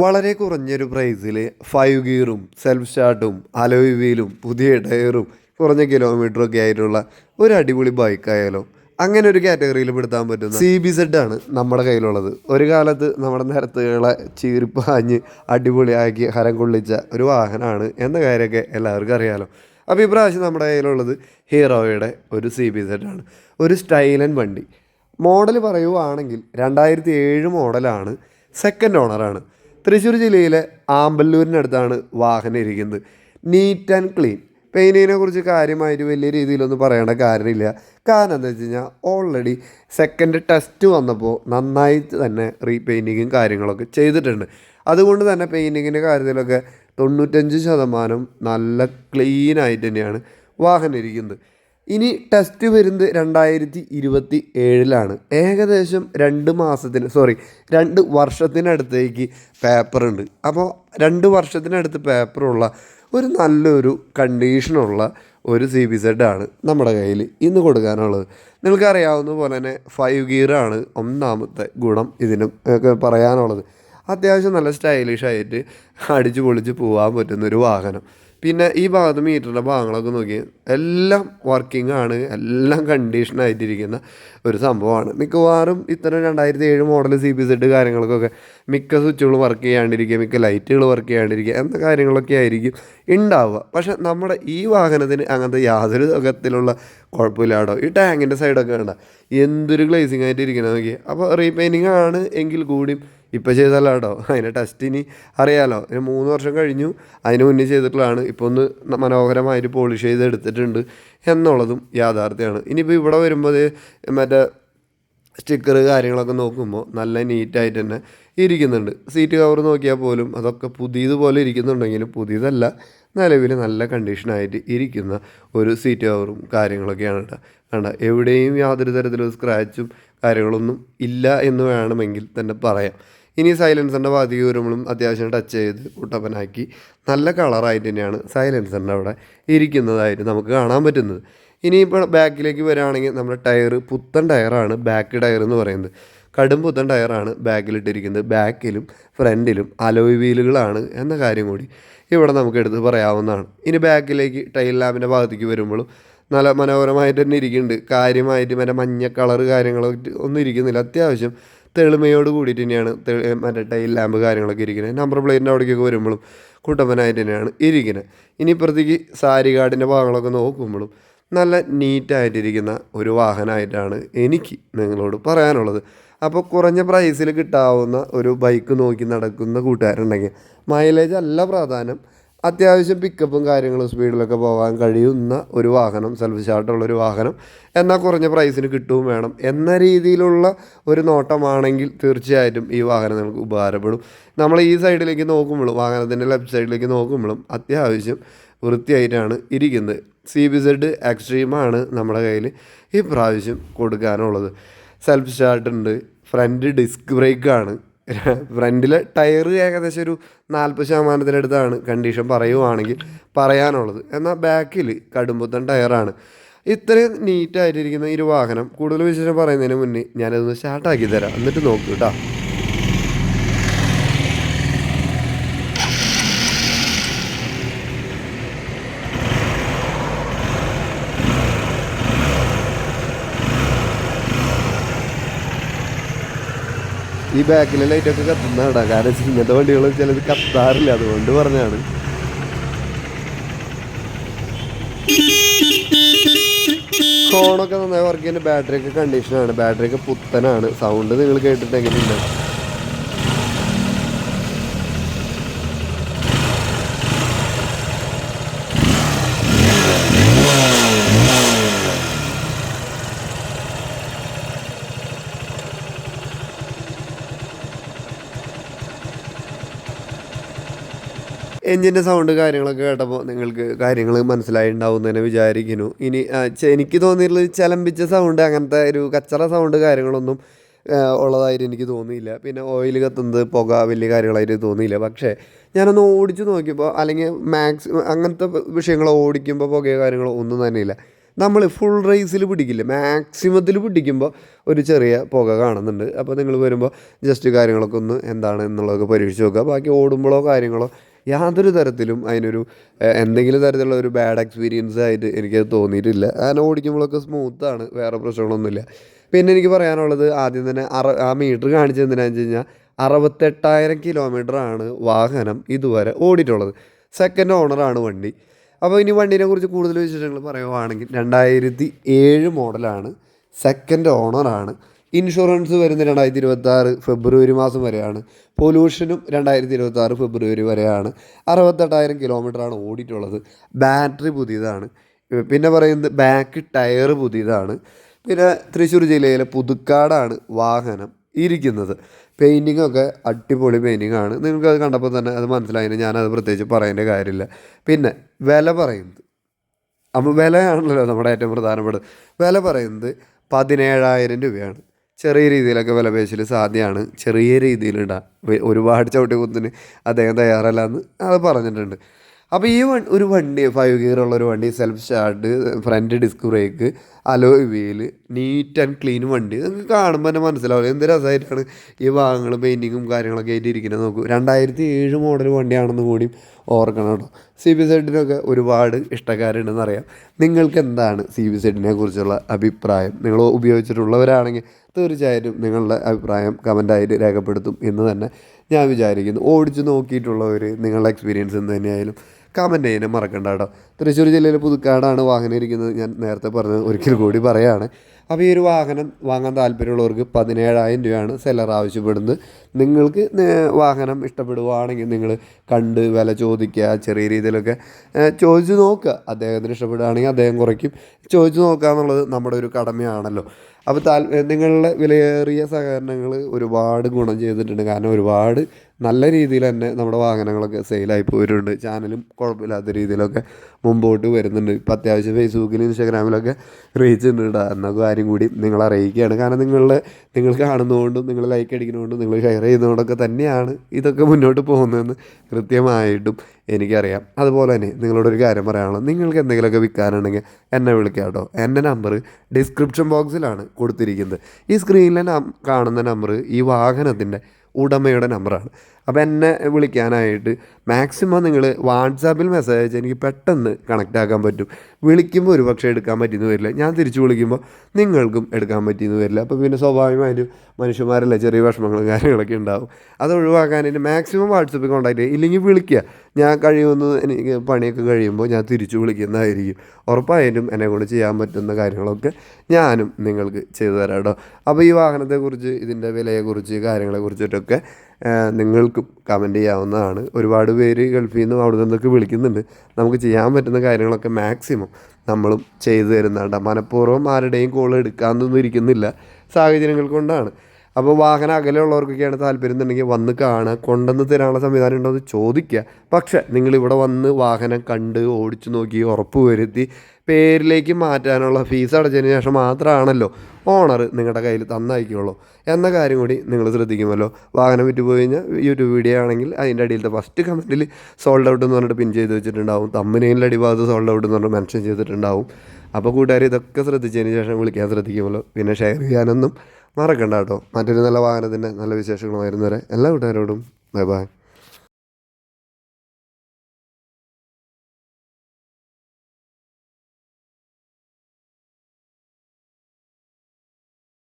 വളരെ കുറഞ്ഞൊരു പ്രൈസിൽ ഫൈവ് ഗിയറും സെൽഫ് സ്റ്റാർട്ടും അലോയ് വീലും പുതിയ ടയറും കുറഞ്ഞ കിലോമീറ്ററൊക്കെ ആയിട്ടുള്ള ഒരു അടിപൊളി ബൈക്കായാലോ അങ്ങനെ ഒരു കാറ്റഗറിയിൽ പെടുത്താൻ പറ്റുന്ന സി ബി സെഡ് ആണ് നമ്മുടെ കയ്യിലുള്ളത്. ഒരു കാലത്ത് നമ്മുടെ നിരത്തുകളെ ചീറിപ്പാഞ്ഞ് അടിപൊളിയാക്കി ഹരം കൊള്ളിച്ച ഒരു വാഹനമാണ് എന്ന കാര്യമൊക്കെ എല്ലാവർക്കും അറിയാലോ. അപ്പോൾ ഈ പ്രാവശ്യം നമ്മുടെ കയ്യിലുള്ളത് ഹീറോയുടെ ഒരു സി ബി സെഡ് ആണ്. ഒരു സ്റ്റൈലൻ വണ്ടി. മോഡൽ പറയുവാണെങ്കിൽ രണ്ടായിരത്തി ഏഴ് മോഡലാണ് സെക്കൻഡ് ഓണറാണ് തൃശ്ശൂർ ജില്ലയിലെ ആമ്പല്ലൂരിനടുത്താണ് വാഹനം ഇരിക്കുന്നത്. NEET and clean. പെയിനിങ്ങിനെ കുറിച്ച് കാര്യമായിട്ട് വലിയ രീതിയിലൊന്നും പറയേണ്ട കാര്യമില്ല. കാരണം എന്താ വെച്ച് കഴിഞ്ഞാൽ ഓൾറെഡി സെക്കൻഡ് ടെസ്റ്റ് വന്നപ്പോൾ നന്നായി തന്നെ റീപെയിന്റിങ്ങും കാര്യങ്ങളൊക്കെ ചെയ്തിട്ടുണ്ട്. അതുകൊണ്ട് തന്നെ പെയിന്റിങ്ങിന്റെ കാര്യത്തിലൊക്കെ തൊണ്ണൂറ്റഞ്ച് ശതമാനം നല്ല ക്ലീനായിട്ട് തന്നെയാണ് വാഹനം ഇരിക്കുന്നത്. ഇനി ടെസ്റ്റ് വരുന്നത് രണ്ടായിരത്തി ഇരുപത്തി ഏഴിലാണ് ഏകദേശം രണ്ട് മാസത്തിന് സോറി രണ്ട് വർഷത്തിനടുത്തേക്ക് പേപ്പറുണ്ട് അപ്പോൾ രണ്ട് വർഷത്തിനടുത്ത് പേപ്പറുള്ള ഒരു നല്ലൊരു കണ്ടീഷനുള്ള ഒരു സി ബി ആണ് നമ്മുടെ കയ്യിൽ ഇന്ന് കൊടുക്കാനുള്ളത്. നിങ്ങൾക്കറിയാവുന്ന പോലെ തന്നെ ഫൈവ് ഗിയറാണ് ഒന്നാമത്തെ ഗുണം ഇതിനും പറയാനുള്ളത്. അത്യാവശ്യം നല്ല സ്റ്റൈലിഷായിട്ട് അടിച്ചു പൊളിച്ച് പോകാൻ പറ്റുന്ന ഒരു വാഹനം. പിന്നെ ഈ ഭാഗത്ത് മീറ്ററിന്റെ ഭാഗങ്ങളൊക്കെ നോക്കി എല്ലാം വർക്കിംഗ് ആണ് എല്ലാം കണ്ടീഷൻ ആയിട്ടിരിക്കുന്ന ഒരു സംഭവമാണ്. മിക്കവാറും ഇത്തരം രണ്ടായിരത്തി ഏഴ് മോഡൽ സി ബി സെഡ് കാര്യങ്ങൾക്കൊക്കെ മിക്ക സ്വിച്ചുകളും വർക്ക് ചെയ്യാണ്ടിരിക്കുക മിക്ക ലൈറ്റുകൾ വർക്ക് ചെയ്യാണ്ടിരിക്കുക എന്ന കാര്യങ്ങളൊക്കെ ആയിരിക്കും ഉണ്ടാവുക പക്ഷെ നമ്മുടെ ഈ വാഹനത്തിന് അങ്ങനത്തെ യാതൊരു തരത്തിലുള്ള കുഴപ്പമില്ലാടോ ഈ ടാങ്കിന്റെ സൈഡൊക്കെ വേണ്ട എന്തൊരു ഗ്ലേസിങ് ആയിട്ട് ഇരിക്കണം നോക്കി അപ്പോൾ റീപെയിന്റിങ് ആണ് എങ്കിൽ കൂടിയും ഇപ്പോൾ ചെയ്തല്ല കേട്ടോ അതിന്റെ ടെസ്റ്റ് ഇനി അറിയാലോ. ഇനി മൂന്ന് വർഷം കഴിഞ്ഞു. അതിന് മുന്നേ ചെയ്തിട്ടുള്ളതാണ്. ഇപ്പോൾ ഒന്ന് മനോഹരമായിട്ട് പോളിഷ് ചെയ്ത് എടുത്തിട്ടുണ്ട് എന്നുള്ളതും യാഥാർത്ഥ്യമാണ്. ഇനിയിപ്പോൾ ഇവിടെ വരുമ്പോൾ മറ്റേ സ്റ്റിക്കർ കാര്യങ്ങളൊക്കെ നോക്കുമ്പോൾ നല്ല നീറ്റായിട്ട് തന്നെ ഇരിക്കുന്നുണ്ട്. സീറ്റ് കവർ നോക്കിയാൽ പോലും അതൊക്കെ പുതിയതുപോലെ ഇരിക്കുന്നുണ്ടെങ്കിലും പുതിയതല്ല. നിലവിൽ നല്ല കണ്ടീഷനായിട്ട് ഇരിക്കുന്ന ഒരു സീറ്റ് കവറും കാര്യങ്ങളൊക്കെയാണ് കേട്ടോ. കണ്ട? എവിടെയും യാതൊരു തരത്തിലുള്ള സ്ക്രാച്ചും കാര്യങ്ങളൊന്നും ഇല്ല എന്ന് വേണമെങ്കിൽ തന്നെ പറയാം. ഇനി സൈലൻസറിന്റെ ഭാഗത്തേക്ക് വരുമ്പോഴും അത്യാവശ്യം ടച്ച് ചെയ്ത് കുട്ടപ്പനാക്കി നല്ല കളറായിട്ട് തന്നെയാണ് സൈലൻസറിന്റെ അവിടെ ഇരിക്കുന്നതായിട്ട് നമുക്ക് കാണാൻ പറ്റുന്നത്. ഇനിയിപ്പോൾ ബാക്കിലേക്ക് വരികയാണെങ്കിൽ നമ്മുടെ ടയർ പുത്തൻ ടയറാണ് ബാക്ക് ടയർ എന്ന് പറയുന്നത്. കടും പുത്തൻ ടയറാണ് ബാക്കിലിട്ടിരിക്കുന്നത് ബാക്കിലും ഫ്രണ്ടിലും അലോയ് വീലുകളാണ് എന്ന കാര്യം കൂടി ഇവിടെ നമുക്ക് എടുത്ത് പറയാവുന്നതാണ്. ഇനി ബാക്കിലേക്ക് ടൈൽ ലാമ്പിന്റെ ഭാഗത്തേക്ക് വരുമ്പോഴും നല്ല മനോഹരമായിട്ട് തന്നെ ഇരിക്കുന്നുണ്ട്. കാര്യമായിട്ട് മറ്റേ മഞ്ഞ കളർ കാര്യങ്ങളൊക്കെ ഒന്നും ഇരിക്കുന്നില്ല. അത്യാവശ്യം തെളിമയോട് കൂടിയിട്ട് തന്നെയാണ് മറ്റേ ടൈൽ ലാമ്പ് കാര്യങ്ങളൊക്കെ ഇരിക്കുന്നത്. നമ്പർ പ്ലേറ്റിന്റെ അവിടേക്കൊക്കെ വരുമ്പോഴും കുട്ടപ്പനായിട്ട് തന്നെയാണ് ഇരിക്കുന്നത്. ഇനി ഇപ്പുറത്തേക്ക് സാരി കാർഡിന്റെ ഭാഗങ്ങളൊക്കെ നോക്കുമ്പോഴും നല്ല നീറ്റായിട്ടിരിക്കുന്ന ഒരു വാഹനമായിട്ടാണ് എനിക്ക് നിങ്ങളോട് പറയാനുള്ളത്. അപ്പോൾ കുറഞ്ഞ പ്രൈസിൽ കിട്ടാവുന്ന ഒരു ബൈക്ക് നോക്കി നടക്കുന്ന കൂട്ടുകാരുണ്ടെങ്കിൽ മൈലേജ് അല്ല പ്രാധാന്യം. അത്യാവശ്യം പിക്കപ്പും കാര്യങ്ങളും സ്പീഡിലൊക്കെ പോകാൻ കഴിയുന്ന ഒരു വാഹനം സെൽഫ് സ്റ്റാർട്ടുള്ള ഒരു വാഹനം. എന്നാൽ കുറഞ്ഞ പ്രൈസിന് കിട്ടുകയും വേണം. എന്ന രീതിയിലുള്ള ഒരു നോട്ടമാണെങ്കിൽ തീർച്ചയായിട്ടും ഈ വാഹനം നമുക്ക് ഉപകാരപ്പെടും. നമ്മൾ ഈ സൈഡിലേക്ക് നോക്കുമ്പോഴും വാഹനത്തിന്റെ ലെഫ്റ്റ് സൈഡിലേക്ക് നോക്കുമ്പോഴും അത്യാവശ്യം വൃത്തിയായിട്ടാണ് ഇരിക്കുന്നത്. സി ബി സെഡ് എക്സ്ട്രീമാണ് നമ്മുടെ കയ്യിൽ ഈ പ്രാവശ്യം കൊടുക്കാനുള്ളത്. സെൽഫ് സ്റ്റാർട്ടുണ്ട് ഫ്രണ്ട് ഡിസ്ക് ബ്രേക്കാണ് ഫ്രണ്ടിലെ ടയർ ഏകദേശം ഒരു നാൽപ്പത് ശതമാനത്തിനടുത്താണ് കണ്ടീഷൻ പറയുവാണെങ്കിൽ പറയാനുള്ളത്. എന്നാൽ ബാക്കിൽ കടുമ്പത്തൻ ടയറാണ്. ഇത്രയും നീറ്റായിട്ടിരിക്കുന്ന ഈ ഒരു വാഹനം കൂടുതൽ വിശേഷം പറയുന്നതിന് മുന്നേ ഞാനതൊന്ന് സ്റ്റാർട്ടാക്കി തരാം. എന്നിട്ട് നോക്കൂ കേട്ടോ ഈ ബാക്കിലെ ലൈറ്റൊക്കെ കത്തുന്നതാണ് കാരണം വെച്ചാൽ ഇങ്ങനത്തെ വണ്ടികൾ ചിലത് കത്താറില്ല. അതുകൊണ്ട് പറഞ്ഞാണ് ഫോണൊക്കെ നന്നായി വർക്ക് ചെയ്യുന്ന ബാറ്ററിയൊക്കെ കണ്ടീഷനാണ് ബാറ്ററിയൊക്കെ പുത്തനാണ്. സൗണ്ട് നിങ്ങൾ കേട്ടിട്ട് എങ്ങനെയുണ്ട് എഞ്ചിന്റെ സൗണ്ട് കാര്യങ്ങളൊക്കെ കേട്ടപ്പോൾ നിങ്ങൾക്ക് കാര്യങ്ങൾ മനസ്സിലായിട്ടുണ്ടാവും എന്ന് തന്നെ വിചാരിക്കുന്നു ഇനി എനിക്ക് തോന്നിയിട്ടുള്ളത് ചലമ്പിച്ച സൗണ്ട് അങ്ങനത്തെ ഒരു കച്ചറ സൗണ്ട് കാര്യങ്ങളൊന്നും ഉള്ളതായിട്ട് എനിക്ക് തോന്നിയില്ല. പിന്നെ ഓയിൽ കത്തുന്നത് പുക വലിയ കാര്യങ്ങളായിട്ട് തോന്നിയില്ല. പക്ഷേ ഞാനൊന്ന് ഓടിച്ചു നോക്കിയപ്പോൾ അല്ലെങ്കിൽ മാക്സ് അങ്ങനത്തെ വിഷയങ്ങൾ ഓടിക്കുമ്പോൾ പുകയോ കാര്യങ്ങളോ ഒന്നും തന്നെയില്ല. നമ്മൾ ഫുൾ റേസിൽ പിടിക്കില്ല? മാക്സിമത്തിൽ പിടിക്കുമ്പോൾ ഒരു ചെറിയ പുക കാണുന്നുണ്ട്. അപ്പോൾ നിങ്ങൾ വരുമ്പോൾ ജസ്റ്റ് കാര്യങ്ങളൊക്കെ ഒന്ന് എന്താണ് എന്നുള്ളതൊക്കെ പരീക്ഷിച്ച് നോക്കുക. ബാക്കി ഓടുമ്പോഴോ കാര്യങ്ങളോ യാതൊരു തരത്തിലും അതിനൊരു എന്തെങ്കിലും തരത്തിലുള്ള ഒരു ബാഡ് എക്സ്പീരിയൻസ് ആയിട്ട് എനിക്കത് തോന്നിയിട്ടില്ല. അങ്ങനെ ഓടിക്കുമ്പോഴൊക്കെ സ്മൂത്താണ് വേറെ പ്രശ്നങ്ങളൊന്നുമില്ല. പിന്നെ എനിക്ക് പറയാനുള്ളത് ആദ്യം തന്നെ അറ ആ മീറ്റർ കാണിച്ചത് എന്തിനാണെന്ന് വെച്ച് കഴിഞ്ഞാൽ അറുപത്തെട്ടായിരം കിലോമീറ്ററാണ് വാഹനം ഇതുവരെ ഓടിയിട്ടുള്ളത്. സെക്കൻഡ് ഓണറാണ് വണ്ടി. അപ്പോൾ ഇനി വണ്ടീനെ കുറിച്ച് കൂടുതൽ വിശേഷങ്ങൾ പറയുവാണെങ്കിൽ രണ്ടായിരത്തി ഏഴ് മോഡലാണ് സെക്കൻഡ് ഓണറാണ് ഇൻഷുറൻസ് വരുന്നത് രണ്ടായിരത്തി ഇരുപത്തി ആറ് ഫെബ്രുവരി മാസം വരെയാണ്. പൊല്യൂഷനും രണ്ടായിരത്തി ഇരുപത്തി ആറ് ഫെബ്രുവരി വരെയാണ്. അറുപത്തെട്ടായിരം കിലോമീറ്ററാണ് ഓടിയിട്ടുള്ളത്. ബാറ്ററി പുതിയതാണ്. പിന്നെ പറയുന്നത് ബാക്ക് ടയർ പുതിയതാണ്. പിന്നെ തൃശ്ശൂർ ജില്ലയിലെ പുതുക്കാടാണ് വാഹനം ഇരിക്കുന്നത്. പെയിന്റിംഗ് ഒക്കെ അടിപൊളി പെയിന്റിംഗ് ആണ് നിങ്ങൾക്ക് അത് കണ്ടപ്പോൾ തന്നെ അത് മനസ്സിലായതിന് ഞാനത് പ്രത്യേകിച്ച് പറയേണ്ട കാര്യമില്ല. പിന്നെ വില പറയുന്നത്. അപ്പോൾ വിലയാണല്ലോ നമ്മുടെ ഏറ്റവും പ്രധാനപ്പെട്ടത്. വില പറയുന്നത് പതിനേഴായിരം രൂപയാണ്. ചെറിയ രീതിയിലൊക്കെ വില പേശൽ സാധ്യമാണ് ചെറിയ രീതിയിലിടാം. ഒരുപാട് ചവിട്ടി കുത്തിന് അദ്ദേഹം തയ്യാറല്ല എന്ന് അത് പറഞ്ഞിട്ടുണ്ട്. അപ്പോൾ ഈ വൺ ഒരു വണ്ടി ഫൈവ് ഉള്ള ഒരു വണ്ടി self start front disc brake alloy wheel neat and clean വണ്ടി. നിങ്ങൾക്ക് കാണുമ്പോൾ തന്നെ മനസ്സിലാവില്ല എന്ത് രസമായിട്ടാണ് ഈ ഭാഗങ്ങൾ പെയിന്റിങ്ങും കാര്യങ്ങളൊക്കെ ആയിട്ട് ഇരിക്കുന്നത്. നോക്കൂ രണ്ടായിരത്തി ഏഴ് മോഡൽ വണ്ടിയാണെന്ന് കൂടി ഓർക്കണം കേട്ടോ. സി ബി സെഡിനൊക്കെ ഒരുപാട് ഇഷ്ടക്കാരുണ്ടെന്ന് അറിയാം നിങ്ങൾക്ക് എന്താണ് സി ബി സെഡിനെ കുറിച്ചുള്ള അഭിപ്രായം? നിങ്ങൾ ഉപയോഗിച്ചിട്ടുള്ളവരാണെങ്കിൽ തീർച്ചയായിട്ടും നിങ്ങളുടെ അഭിപ്രായം കമന്റായിട്ട് രേഖപ്പെടുത്തും എന്ന് തന്നെ ഞാൻ വിചാരിക്കുന്നു. ഓടിച്ച് നോക്കിയിട്ടുള്ളവർ നിങ്ങളുടെ എക്സ്പീരിയൻസ് എന്ത് തന്നെയായാലും കമന്റ് ചെയ്യാനും മറക്കണ്ട കേട്ടോ. തൃശ്ശൂർ ജില്ലയിലെ പുതുക്കാടാണ് വാഹനം ഇരിക്കുന്നത്. ഞാൻ നേരത്തെ പറഞ്ഞത് ഒരിക്കൽ കൂടി പറയുകയാണ് അപ്പോൾ ഈ ഒരു വാഹനം വാങ്ങാൻ താല്പര്യമുള്ളവർക്ക് പതിനേഴായിരം രൂപയാണ് സെല്ലർ ആവശ്യപ്പെടുന്നത്. നിങ്ങൾക്ക് വാഹനം ഇഷ്ടപ്പെടുവാണെങ്കിൽ നിങ്ങൾ കണ്ട് വില ചോദിക്കുക ചെറിയ രീതിയിലൊക്കെ ചോദിച്ചു നോക്കുക. അദ്ദേഹത്തിന് ഇഷ്ടപ്പെടുകയാണെങ്കിൽ അദ്ദേഹം കുറയ്ക്കും. ചോദിച്ചു നോക്കുക എന്നുള്ളത് നമ്മുടെ ഒരു കടമയാണല്ലോ. അപ്പോൾ താൽ നിങ്ങളുടെ വിലയേറിയ സഹകരണങ്ങൾ ഒരുപാട് ഗുണം ചെയ്തിട്ടുണ്ട്. കാരണം ഒരുപാട് നല്ല രീതിയിൽ തന്നെ നമ്മുടെ വാഹനങ്ങളൊക്കെ സെയിലായി പോയിട്ടുണ്ട്. ചാനലും കുഴപ്പമില്ലാത്ത രീതിയിലൊക്കെ മുമ്പോട്ട് വരുന്നുണ്ട്. ഇപ്പം അത്യാവശ്യം ഫേസ്ബുക്കിലും ഇൻസ്റ്റാഗ്രാമിലൊക്കെ റീച്ച് ഉണ്ട് എന്ന കാര്യം കൂടി നിങ്ങൾ അറിയിക്കുകയാണ്. കാരണം നിങ്ങളുടെ നിങ്ങൾ കാണുന്നതുകൊണ്ടും നിങ്ങൾ ലൈക്ക് അടിക്കുന്നതുകൊണ്ടും നിങ്ങൾ ഷെയർ ചെയ്യുന്നതുകൊണ്ടൊക്കെ തന്നെയാണ് ഇതൊക്കെ മുന്നോട്ട് പോകുന്നതെന്ന് കൃത്യമായിട്ടും എനിക്കറിയാം. അതുപോലെ തന്നെ നിങ്ങളോടൊരു കാര്യം പറയാനുള്ളത്. നിങ്ങൾക്ക് എന്തെങ്കിലുമൊക്കെ വിൽക്കാനുണ്ടെങ്കിൽ എന്നെ വിളിക്കാം കേട്ടോ എന്റെ നമ്പർ ഡിസ്ക്രിപ്ഷൻ ബോക്സിലാണ് കൊടുത്തിരിക്കുന്നത്. ഈ സ്ക്രീനിലെ കാണുന്ന നമ്പർ ഈ വാഹനത്തിന്റെ ഉടമയുടെ നമ്പറാണ് അപ്പോൾ എന്നെ വിളിക്കാനായിട്ട് മാക്സിമം നിങ്ങൾ വാട്സാപ്പിൽ മെസ്സേജ് അയച്ചാൽ എനിക്ക് പെട്ടെന്ന് കണക്റ്റ് ആക്കാൻ പറ്റും. വിളിക്കുമ്പോൾ ഒരു പക്ഷേ എടുക്കാൻ പറ്റിയെന്ന് വരില്ല. ഞാൻ തിരിച്ചു വിളിക്കുമ്പോൾ നിങ്ങൾക്കും എടുക്കാൻ പറ്റിയെന്ന് വരില്ല. അപ്പോൾ പിന്നെ സ്വാഭാവികമായിട്ടും മനുഷ്യന്മാരല്ലേ ചെറിയ വിഷമങ്ങളും കാര്യങ്ങളൊക്കെ ഉണ്ടാവും. അത് ഒഴിവാക്കാനായിട്ട് മാക്സിമം വാട്സപ്പിൽ കോൺടാക്ട് ചെയ്യുക. ഇല്ലെങ്കിൽ വിളിക്കുക. ഞാൻ കഴിയുന്നത് എനിക്ക് പണിയൊക്കെ കഴിയുമ്പോൾ ഞാൻ തിരിച്ചു വിളിക്കുന്നതായിരിക്കും. ഉറപ്പായിട്ടും എന്നെ കൊണ്ട് ചെയ്യാൻ പറ്റുന്ന കാര്യങ്ങളൊക്കെ ഞാനും നിങ്ങൾക്ക് ചെയ്തു തരാം കേട്ടോ. അപ്പോൾ ഈ വാഹനത്തെക്കുറിച്ച് ഇതിന്റെ വിലയെക്കുറിച്ച് കാര്യങ്ങളെക്കുറിച്ചിട്ടൊക്കെ നിങ്ങൾക്കും കമന്റ് ചെയ്യാവുന്നതാണ്. ഒരുപാട് പേര് ഗൾഫിൽ നിന്നും അവിടെ നിന്നൊക്കെ വിളിക്കുന്നുണ്ട്. നമുക്ക് ചെയ്യാൻ പറ്റുന്ന കാര്യങ്ങളൊക്കെ മാക്സിമം നമ്മളും ചെയ്തു തരുന്നതാണ് മനഃപൂർവം ആരുടെയും കോൾ എടുക്കാമെന്നൊന്നും ഇരിക്കുന്നില്ല സാഹചര്യങ്ങൾ കൊണ്ടാണ്. അപ്പോൾ വാഹനം അകലെയുള്ളവർക്കൊക്കെയാണ് താല്പര്യം എന്നുണ്ടെങ്കിൽ വന്ന് കാണുക. കൊണ്ടുവന്ന് തരാനുള്ള സംവിധാനം ഉണ്ടോ എന്ന് ചോദിക്കുക. പക്ഷേ നിങ്ങൾ ഇവിടെ വന്ന് വാഹനം കണ്ട് ഓടിച്ചു നോക്കി ഉറപ്പ് വരുത്തി പേരിലേക്ക് മാറ്റാനുള്ള ഫീസ് അടച്ചതിന് ശേഷം മാത്രമാണല്ലോ ഓണർ നിങ്ങളുടെ കയ്യിൽ തന്നയക്കുള്ളൂ. എന്ന കാര്യം കൂടി നിങ്ങൾ ശ്രദ്ധിക്കുമല്ലോ. വാഹനം വിറ്റ് പോയി കഴിഞ്ഞാൽ യൂട്യൂബ് വീഡിയോ ആണെങ്കിൽ അതിന്റെ അടിയിലത്തെ ഫസ്റ്റ് കമന്റിൽ സോൾഡ് ഔട്ട് എന്ന് പറഞ്ഞിട്ട് പിൻ ചെയ്ത് വെച്ചിട്ടുണ്ടാവും. തമ്മിനെയും അടിഭാഗത്ത് സോൾഡ് ഔട്ട് എന്ന് പറഞ്ഞിട്ട് മെൻഷൻ ചെയ്തിട്ടുണ്ടാവും. അപ്പോൾ കൂട്ടുകാർ ഇതൊക്കെ ശ്രദ്ധിച്ചതിന് ശേഷം വിളിക്കാൻ ശ്രദ്ധിക്കുമല്ലോ. പിന്നെ ഷെയർ ചെയ്യാനൊന്നും മറക്കണ്ട കേട്ടോ മറ്റൊരു നല്ല വാഹനത്തിന്റെ നല്ല വിശേഷങ്ങളുമായിരുന്നു വരെ എല്ലാ കൂട്ടുകാരോടും ബൈ ബൈ.